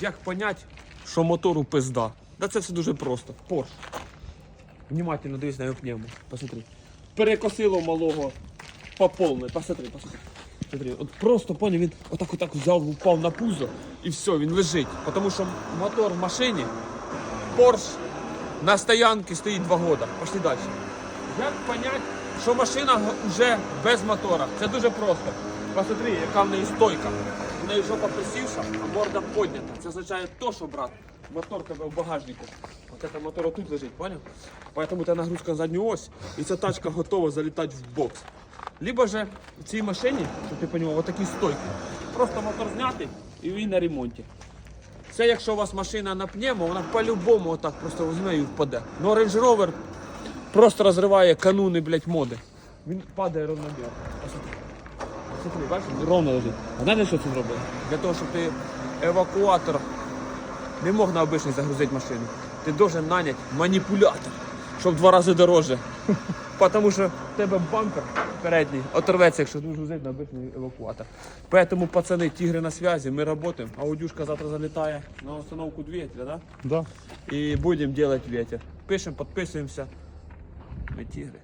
Як понять, що мотору пизда? Да це все дуже просто. Порш. Внимательно дивись на його пневму. Посмотри. Перекосило малого по повній. Посмотри, посмотри. Смотри, от просто поняв, він отак отак взяв, упав на пузо і все, він лежить. Тому що мотор в машині, Порш на стоянці стоїть два роки. Пошли далі. Як понять, що машина вже без мотора? Це дуже просто. Посмотри, яка в неї стойка. В неї жопа присівша, а морда піднята. Це означає то, що, брат, мотор тебе в багажнику. От це мотор тут лежить, поняв? Поэтому та нагрузка на задню ось, і ця тачка готова залітати в бокс. Либо же в цій машині, щоб ти розумів, отакі стойки. Просто мотор знятий і він на ремонті. Це якщо у вас машина на пневмо, вона по-любому отак просто візьме і впаде. Ну Range Rover просто розриває кануни, блядь, моди. Він падає ровномірно. Посмотри, бачиш, ровно лежить. А знаєш, що це зробили? Для того, щоб ти евакуатор не мог на обичний загрузити машину. Ти должен наняти маніпулятор, щоб два рази дороже. Тому що в тебе бампер передній оторветься, якщо будеш грузити на обичний евакуатор. Поэтому, пацани, тігри на связі, ми працюємо. Аудюшка завтра залітає на установку двигателя, да? Да. І будемо робити ветер. Пишемо, підписуємося. Ми тігри.